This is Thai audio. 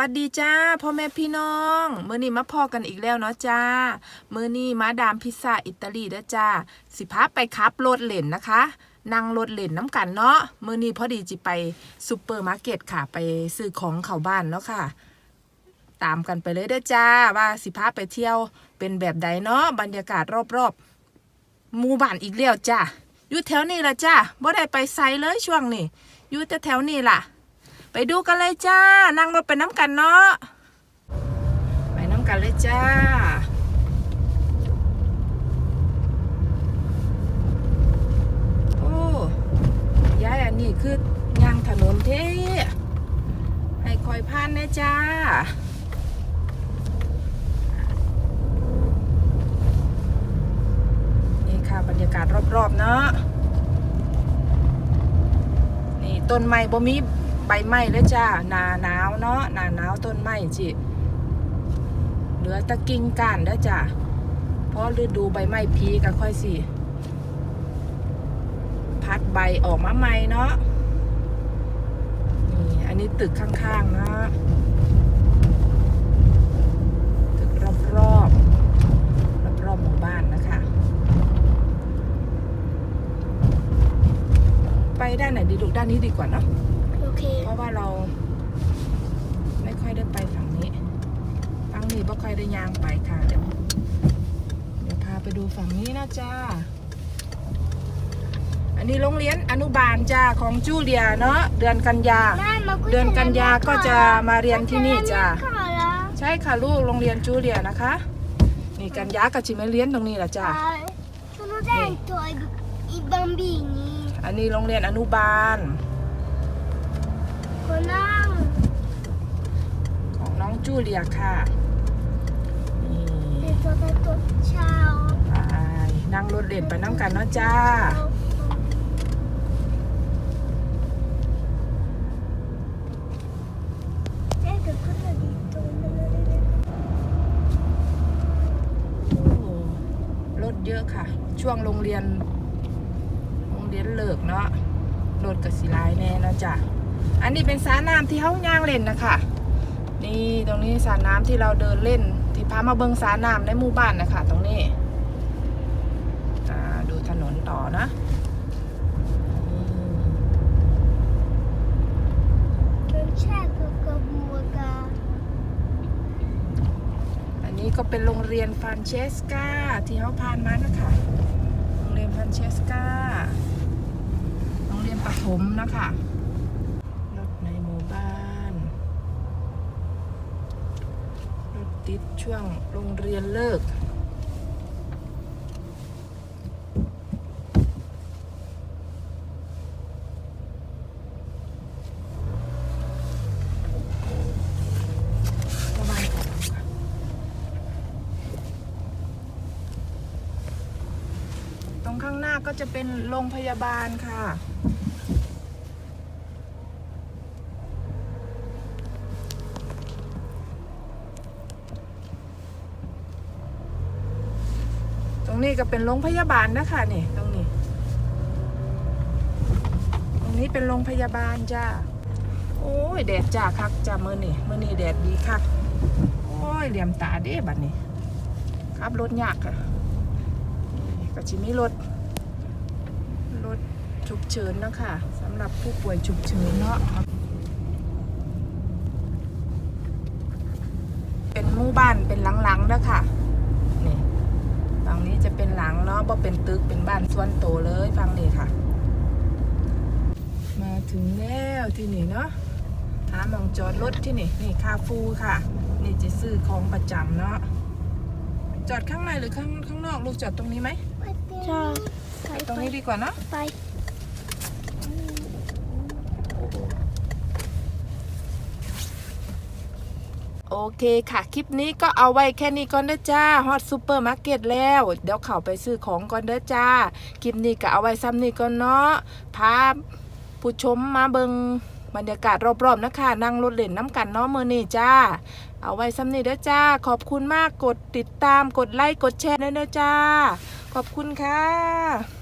วัสดีจ้าพ่อแม่พี่น้องมื้อนี้มาพอกันอีกแล้วเนาะจ้ามื้อนี้มาดามพิซซ่าอิตาลีเด้อจ้าสิพาไปขับรถเล่นนะคะนั่งรถเล่นน้ำกันเนาะมื้อนี้พอดีจิไปซูเปอร์มาร์เก็ตค่ะไปซื้อของเข้าบ้านเนาะค่ะ ตามกันไปเลยเด้อจ้าว่าสิพาไปเที่ยวเป็นแบบใดเนาะบรรยากาศรอบๆหมู่บ้านอีกแล้วจ้าอยู่แถวนี้ละจ้าบ่ได้ไปไสเลยช่วงนี้อยู่แต่แถวนี้ล่ะ ไปดูกันเลยจ้า นั่งรถไปน้ำกันเนาะ ไปน้ำกันเลยจ้าโอ้ยายอันนี้คือย่างถนนเท่ให้คอยผ่านนะจ้าค่ะบรรยากาศรอบ ๆ เนาะนี่ต้นไม้บ่มี บไม้แล้วจ้าหนาหนาวเนาะหนาหนาวต้นไม้จิเหลือตะกิ่งก้านแล้วจ้าเพราะฤดูใบไม้พีก็ค่อยสิพัดใบออกมาใหม่เนาะนี่อันนี้ตึกข้างๆนะตึกรอบๆรอบรอบๆหมู่บ้านนะคะ ไปด้านไหนดีลูกด้านนี้ดีกว่าเนาะโอ เคเพราะว่าเรา ไม่ค่อยได้ไปฝั่งนี้ฝั่งนี้ไม่ค่อยได้ย่างไปค่ะเดี๋ยวเดี๋ยวพาไปดูฝั่งนี้นะจ้าอันนี้โรงเรียนอนุบาลจ้าของจูเลียเนาะเดือนกันยาแม่มาคุยเดือนกันยาก็จะมาเรียนที่นี่จ้าขอแล้วใช่ค่ะลูกโรงเรียนจูเลียนะคะ นี่กันยากับจิมาเรียนตรงนี้แหละจ้า sono dentro i, i bambini อันนี้โรงเรียนอนุบาล ของน้องจูเลียค่ะนี่ e ti ho detto ciao ไปนั่งรถเด่นไปน้ำกันเนาะจ้า Eh, che cosa ha detto? โอ้รถเยอะค่ะ ช่วงโรงเรียน โรงเรียนเลิกเนาะรถกับสีลายแน่เนาะจ้ะอันนี้เป็นสระน้ำที่เขาย่างเล่นนะคะ นี่ตรงนี้สระน้ำที่เราเดินเล่น ที่พามาเบิงสระน้ำในหมู่บ้านนะคะตรงนี้อ่าดูถนนต่อนะอืม Non c'è Coca-Cola. อันนี้ก็เป็นโรงเรียนฟรานเชสกาที่เขาผ่านมานะคะโรงเรียนฟรานเชสกาโรงเรียนประถมนะคะรถในหมู่บ้าน รถติดช่วงโรงเรียนเลิก ตรงข้างหน้าก็จะเป็นโรงพยาบาลค่ะ นี้ก็เป็นโรงพยาบาลนะคะนี่ตรงนี้ ตรงนี้เป็นโรงพยาบาลจ้าโอ้ยแดดจ้าคักจ้ามือนี่มือนี่แดดดีคัก โอ้ยเหลี่ยมตาเด้บัดนี้ขับรถยากค่ะก็จิมีรถรถฉุกเฉินนะคะสำหรับผู้ป่วยฉุกเฉินเนาะเป็นหมู่บ้านเป็นหลังๆนะค่ะนี่ฝั่ง นี้จะเป็นหลังเนาะบ่เป็นตึกเป็นบ้านส่วนโตวเลยฟังนี่ค่ะ มาถึงแล้วที่นี่เนาะหาหมองจอดรถที่นี่นี่คาฟูค่ะ นี่จะซื้อของประจำเนาะจอดข้างในหรือข้างข้างนอกลูกจอดตรงนี้ไหม Ciao. ตรงนี้ดีกว่าเนาะ Vai. โอเคค่ะ คลิปนี้ก็เอาไว้แค่นี้ก่อนเด้อจ้าฮอตซูเปอร์มาร์เก็ตแล้ว เดี๋ยวเข้าไปซื้อของก่อนเด้อจ้า คลิปนี้ก็เอาไว้ซ้ำนี้ก่อนเนาะพาผู้ชมมาเบิงบรรยากาศรอบๆนะคะนั่งรถเล่นน้ำกันเนาะมือนี่จ้า เอาไว้ซ้ำนี้เด้อจ้า ขอบคุณมากกดติดตามกดไลค์กดแชร์ด้วยเด้อจ้า ขอบคุณค่ะ